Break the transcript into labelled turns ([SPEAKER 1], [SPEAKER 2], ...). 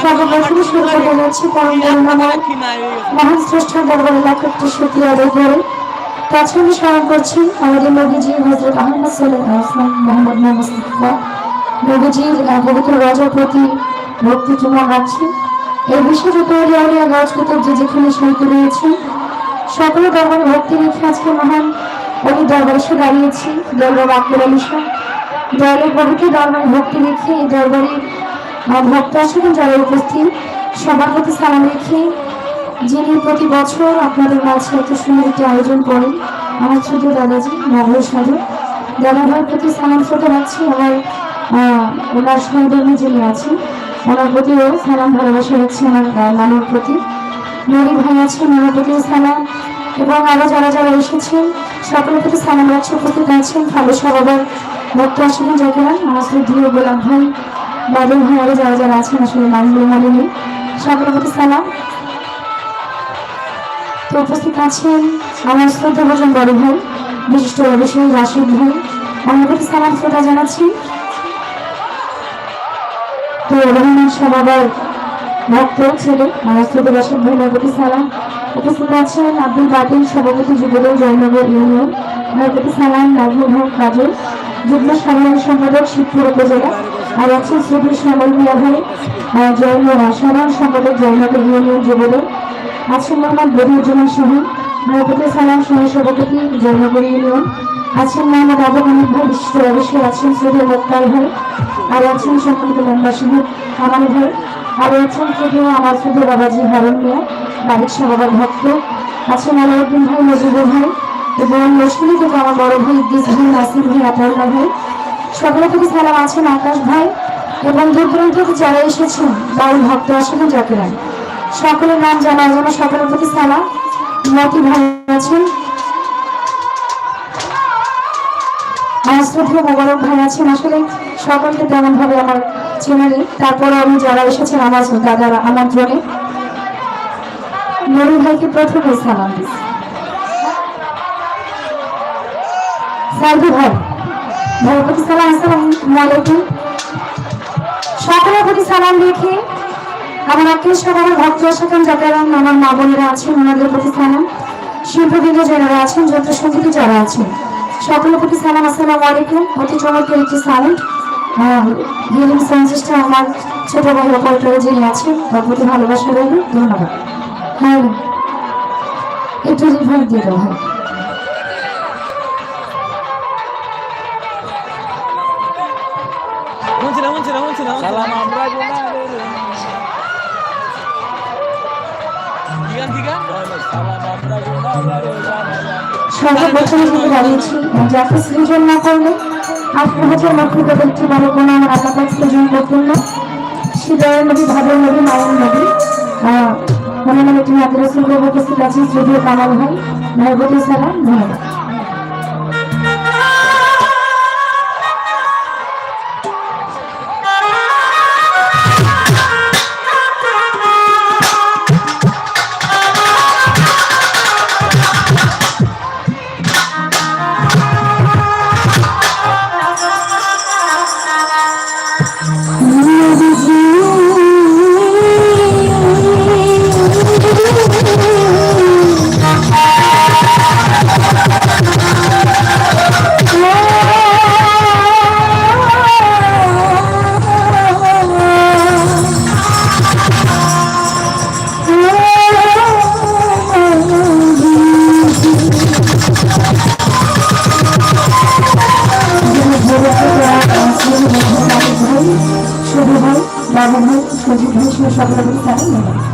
[SPEAKER 1] সর্বপ্রথম মহান শ্রেষ্ঠ আদায় করে তাছাড়া স্মরণ করছি আমাদের প্রতি ভক্তি চুমা রাখছি এই বিশেষ উপরে যে যেখানে সহিত রয়েছেন সকলে দরবার ভক্তি রেখে আজকে মহান অনেক দাঁড়িয়েছি দরবার আব্দুল দয়ালের প্রভুকে দরবারে ভক্তি রেখে এই দরবারে। ভক্ত আসলে যারা উপস্থিত। সবার প্রতি সালাম রেখে যিনি প্রতি বছর আপনাদের মাঝে এত সুন্দর একটি আয়োজন করেন, আমার ছোট দাদাজি নগর সাধু দাদা ভাইয়ের প্রতি সালাম শ্রোতা রাখছি, আমার ওনার সহধর্মী যিনি আছেন, ওনার প্রতিও সালাম, ভালোবাসা রাখছি আমার নানুর প্রতি। নদী ভাই আছেন ওনার প্রতিও সালাম। এবং আরও যারা যারা এসেছেন, সকলের প্রতি সালাম রাখছি, উপস্থিত আছেন, ভালো সবার ভক্ত আসলে যারা আমার শ্রদ্ধীয় গোলাম ভাই বাদল ভাই, আরও যারা যারা আছেন, আসলে নামগুলো মনে নেই। সকলের প্রতি সালাম। তো উপস্থিত আছেন আমার শ্রদ্ধা ভোজন বড় ভাই, বিশিষ্ট ব্যবসায়ী রাশিদ ভাই। আমার প্রতি সালাম, শ্রদ্ধা জানাচ্ছি। তো রহমান বাবার ভক্ত, ছেলে আমার শ্রদ্ধা রাশিদ ভাইয়ের প্রতি সালাম। উপস্থিত আছেন আব্দুল বাতিল, সভাপতি যুবদল জয়নগর ইউনিয়ন। আমার প্রতি সালাম নাজমুল হক কাজল। যুগ্ম সাধারণ সম্পাদক শিবপুর উপজেলা, আর আছেন শ্রী শ্যামল মিয়া ভাই জয়নগর সাধারণ সম্পাদক জয়নগর ইউনিয়ন যুবদল। আছেন মোহাম্মদ বদিউজ্জামান শাহী নবপতি সালাম সহ সভাপতি জয়নগর ইউনিয়ন। আছেন মোহাম্মদ আবু হানিফ ভাই বিশিষ্ট অবশ্যই আছেন সৈয়দ মোক্তার ভাই, আর আছেন সম্মানিত মেম্বার সাহেব কামাল ভাই। আর আছেন যদিও আমার শুধু বাবাজি হারুন মিয়া, বাড়ির সবার ভক্ত। আছেন আলাউদ্দিন ভাই মজিবুর ভাই এবং মুসলিম থেকে আমার বড় ভাই ইদ্দিস ভাই নাসির ভাই, আতাউল্লাহ ভাই, সকলের প্রতি সালাম আছেন আকাশ ভাই এবং দূর দূরান্ত থেকে যারা এসেছেন বাউল ভক্ত আসলে জাকিরান সকলের নাম জানার জন্য সকলের প্রতি সালাম। মতি ভাই আছেন। আমার শ্রদ্ধা মোবারক ভাই আছেন। আসলে সকলকে তেমন ভাবে আমার চেনে নেই। তারপরে আমি যারা এসেছেন আমার দাদারা আমার আমন্ত্রণে। নুরুল ভাইকে প্রথমে সালাম দিচ্ছি। সাইদু ভাই সালাম, আসসালামু আলাইকুম। সকলের প্রতি সালাম রেখে আমার আত্মীয় সব আমার ভক্ত আছেন যারা আমার মা বোনেরা আছেন, ওনাদের প্রতি সালাম। শিল্পবৃন্দ যারা আছেন, যত সংগীত যারা আছেন, সকলের প্রতি সালাম, আসসালামু আলাইকুম। অতি চমৎকার একটি সালাম। হিলিং সাউন্ড সিস্টেম আমার ছোট ভাই অপারেটর যিনি আছেন, তার প্রতি ভালোবাসা রইল। ধন্যবাদ। হ্যাঁ একটু দিয়ে দাও হ্যাঁ।
[SPEAKER 2] মুনছিলাম মুনছিলাম সালাম আমরা দিগান দিগান সালাম আমরা
[SPEAKER 1] সর্ব বছরের জন্য দাঁড়িয়েছি যাকে সৃজন না করলে আজকে হাজার লক্ষ একটি ভালো কোনো আমার পাক সৃজন করতেন না। শিবের নবী ভাবের নবী মায়ের নবী মনে মনে তুমি আপনার সঙ্গে উপস্থিত যদিও কামাল ভাই ভাইবতী সালাম ধন্যবাদ। বাবু ভাই স্থানে ভাই